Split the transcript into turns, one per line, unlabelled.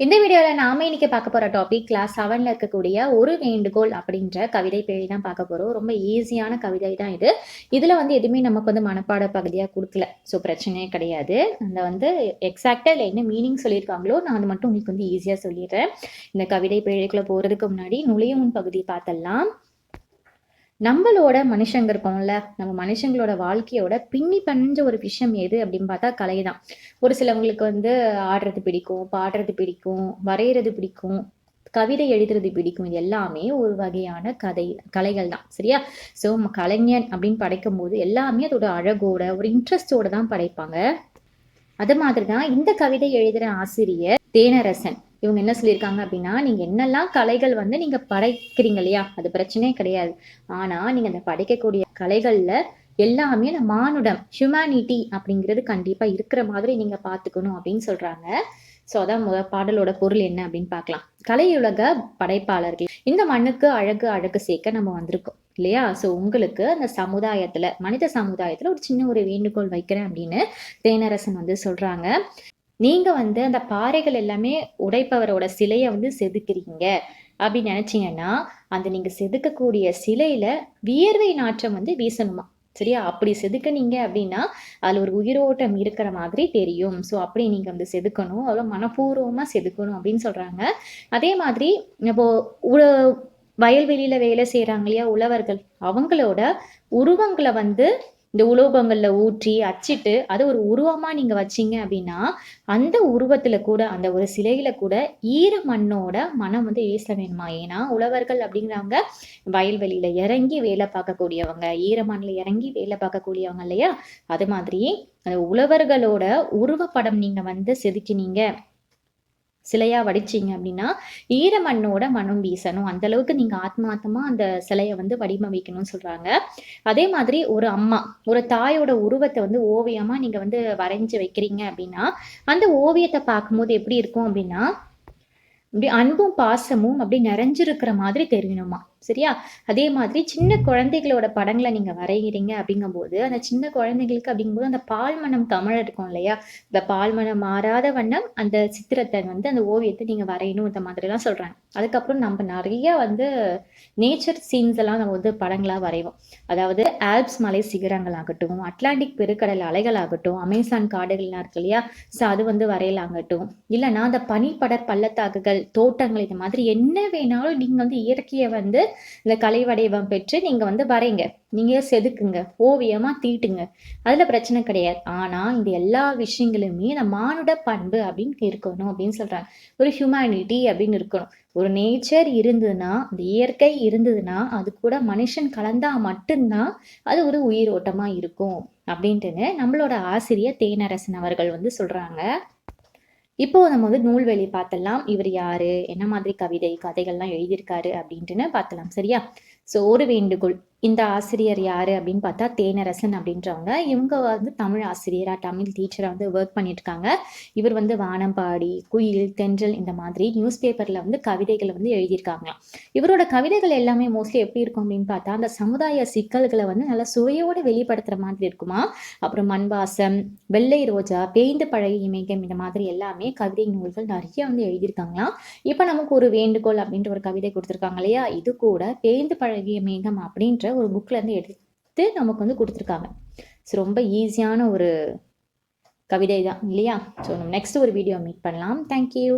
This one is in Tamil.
இந்த வீடியோவில் நாம இன்னைக்கு பார்க்க போகிற டாபிக் கிளாஸ் செவனில் இருக்கக்கூடிய ஒரு வேண்டுகோள் அப்படின்ற கவிதை பேழை தான் பார்க்க போகிறோம் ரொம்ப ஈஸியான கவிதை தான் இது. இதில் வந்து எதுவுமே நமக்கு வந்து மனப்பாட பகுதியாக கொடுக்கல. ஸோ பிரச்சனையே கிடையாது. அந்த வந்து எக்ஸாக்டாக இல்லை என்ன மீனிங் சொல்லியிருக்காங்களோ நான் அது மட்டும் உங்களுக்கு வந்து ஈஸியாக சொல்லிடுறேன். இந்த கவிதை பேழைக்குள்ளே போகிறதுக்கு முன்னாடி நுழையும் பகுதி பார்த்தலாம் நம்மளோட மனுஷங்க இருக்கோம்ல நம்ம மனுஷங்களோட வாழ்க்கையோட பின்னி பணிஞ்ச ஒரு விஷயம் எது அப்படின்னு பார்த்தா கலை தான் ஒரு சிலவங்களுக்கு வந்து ஆடுறது பிடிக்கும் பாடுறது பிடிக்கும் வரைகிறது பிடிக்கும் கவிதை எழுதுறது பிடிக்கும். இது எல்லாமே ஒரு வகையான கதை கலைகள் தான் சரியா? ஸோ கலைஞன் அப்படின்னு படைக்கும் போது எல்லாமே அதோட அழகோட ஒரு இன்ட்ரெஸ்டோட தான் படைப்பாங்க. அது மாதிரி தான் இந்த கவிதை எழுதுகிற ஆசிரியர் தேனரசன். இவங்க என்ன சொல்லியிருக்காங்க அப்படின்னா நீங்கள் என்னெல்லாம் கலைகள் வந்து நீங்கள் படைக்கிறீங்க இல்லையா? அது பிரச்சனையே கிடையாது. ஆனால் நீங்கள் அந்த படைக்கக்கூடிய கலைகளில் எல்லாமே இந்த மானுடம் ஹியூமனிட்டி அப்படிங்கிறது கண்டிப்பாக இருக்கிற மாதிரி நீங்கள் பார்த்துக்கணும் அப்படின்னு சொல்கிறாங்க ஸோ அதான் முத பாடலோட பொருள் என்ன அப்படின்னு பார்க்கலாம். கலையுலக படைப்பாளர்கள். இந்த மண்ணுக்கு அழகு அழகு சேர்க்க நம்ம வந்திருக்கோம் இல்லையா? ஸோ உங்களுக்கு அந்த சமுதாயத்தில் மனித சமுதாயத்தில் ஒரு சின்ன ஒரு வேண்டுகோள் வைக்கிறேன் அப்படின்னு தேனரசன் வந்து சொல்கிறாங்க நீங்கள் வந்து அந்த பாறைகள் எல்லாமே உடைப்பவரோட சிலையை வந்து செதுக்கிறீங்க அப்படின்னு நினச்சிங்கன்னா அந்த நீங்கள் செதுக்கக்கூடிய சிலையில் வியர்வை நாற்றம் வந்து வீசணுமா? சரியா? அப்படி செதுக்கினீங்க அப்படின்னா அதில் ஒரு உயிரோட்டம் இருக்கிற மாதிரி தெரியும். ஸோ அப்படி நீங்கள் வந்து செதுக்கணும். அவ்வளோ மனப்பூர்வமாக செதுக்கணும் அப்படின்னு சொல்கிறாங்க அதே மாதிரி இப்போது வயல்வெளியில் வேலை செய்கிறாங்க இல்லையா உழவர்கள் அவங்களோட உருவங்களை வந்து இந்த உலோகங்களில் ஊற்றி அச்சிட்டு அதை ஒரு உருவமாக நீங்கள் வச்சிங்க அப்படின்னா அந்த உருவத்தில் கூட அந்த ஒரு சிலையில் கூட ஈர மண்ணோட மனம் வந்து ஏச வேணுமா? ஏன்னா உழவர்கள் அப்படிங்கிறவங்க வயல்வெளியில் இறங்கி வேலை பார்க்கக்கூடியவங்க ஈர மண்ணில் இறங்கி வேலை பார்க்கக்கூடியவங்க இல்லையா? அது மாதிரி அந்த உழவர்களோட உருவப்படம் நீங்கள் வந்து செதுக்கினீங்க. சிலையாக வடிச்சிங்க அப்படின்னா ஈர மண்ணோட மனம் வீசணும். அந்த அளவுக்கு நீங்கள் ஆத்மார்த்தமாக அந்த சிலையை வந்து வடிவமைக்கணும்னு சொல்கிறாங்க அதே மாதிரி ஒரு அம்மா ஒரு தாயோட உருவத்தை வந்து ஓவியமாக நீங்கள் வந்து வரைஞ்சி வைக்கிறீங்க அப்படின்னா அந்த ஓவியத்தை பார்க்கும்போது எப்படி இருக்கும் அப்படின்னா இப்படி அன்பும் பாசமும் அப்படி நிறைஞ்சிருக்கிற மாதிரி தெரியணுமா? சரியா? அதே மாதிரி சின்ன குழந்தைகளோட படங்களை நீங்கள் வரைகிறீங்க அப்படிங்கும்போது அந்த சின்ன குழந்தைகளுக்கு அப்படிங்கும்போது அந்த பால்மணம் தமிழ் இருக்கும் இல்லையா? இந்த பால்மனம் மாறாத வண்ணம் அந்த சித்திரத்தை வந்து அந்த ஓவியத்தை நீங்கள் வரையணும் இந்த மாதிரிலாம் சொல்கிறாங்க அதுக்கப்புறம் நம்ம நிறைய வந்து நேச்சர் சீன்ஸ் எல்லாம் நம்ம வந்து படங்களாக வரைவோம். அதாவது ஆல்ப்ஸ் மலை சிகரங்கள் ஆகட்டும் அட்லாண்டிக் பெருக்கடல் அலைகள் ஆகட்டும் அமேசான் காடுகள்லாம் இருக்கு இல்லையா? ஸோ அது வந்து வரையலாகட்டும் இல்லைன்னா அந்த பனிப்படர் பள்ளத்தாக்குகள் தோட்டங்கள் இந்த மாதிரி என்ன வேணாலும் நீங்கள் வந்து இயற்கையை வந்து இந்த கலை வடிவம் பெற்று நீங்கள் வந்து வரைங்க. நீங்கள் செதுக்குங்க. ஓவியமாக தீட்டுங்க. அதில் பிரச்சனை கிடையாது. ஆனால் இந்த எல்லா விஷயங்களுமே இந்த மானுட பண்பு அப்படின்னு இருக்கணும் அப்படின்னு சொல்கிறாங்க ஒரு ஹியூமனிட்டி அப்படின்னு இருக்கணும். ஒரு நேச்சர் இருந்ததுன்னா அந்த இயற்கை இருந்ததுன்னா அது கூட மனுஷன் கலந்தா மட்டும்தான் அது ஒரு உயிரோட்டமாக இருக்கும். அப்படின்ட்டுன்னு நம்மளோட ஆசிரியர் தேனரசன் அவர்கள் வந்து சொல்கிறாங்க இப்போ நம்ம வந்து நூல்வெளி பார்த்தலாம் இவர் யாரு? என்ன மாதிரி கவிதை கதைகள்லாம் எழுதியிருக்காரு அப்படின்ட்டுன்னு பார்த்தலாம் சரியா? ஸோ ஒரு வேண்டுகோள். இந்த ஆசிரியர் யார் அப்படின்னு பார்த்தா தேனரசன் அப்படின்றவங்க. இவங்க வந்து தமிழ் ஆசிரியராக தமிழ் டீச்சராக வந்து ஒர்க் பண்ணியிருக்காங்க. இவர் வந்து வானம்பாடி குயில் தென்றல் இந்த மாதிரி நியூஸ் பேப்பரில் வந்து கவிதைகளை வந்து எழுதியிருக்காங்களாம் இவரோட கவிதைகள் எல்லாமே மோஸ்ட்லி எப்படி இருக்கும் அப்படின்னு பார்த்தா அந்த சமுதாய சிக்கல்களை வந்து நல்லா சுவையோடு வெளிப்படுத்துகிற மாதிரி இருக்குமா. அப்புறம் மண்வாசம் வெள்ளை ரோஜா பேய்ந்து பழைய இமேகம் இந்த மாதிரி எல்லாமே கவிதை நூல்கள் நிறைய வந்து எழுதியிருக்காங்களாம். இப்போ நமக்கு ஒரு வேண்டுகோள் அப்படின்ற ஒரு கவிதை கொடுத்துருக்காங்க இல்லையா? இது கூட பேய்ந்து அழகிய மேகம் அப்படின்ற ஒரு புக்லேருந்து எடுத்து நமக்கு வந்து கொடுத்துருக்காங்க. ஸோ ரொம்ப ஈஸியான ஒரு கவிதை தான் இல்லையா? ஸோ நம்ம நெக்ஸ்ட் ஒரு வீடியோ மீட் பண்ணலாம். தேங்க்யூ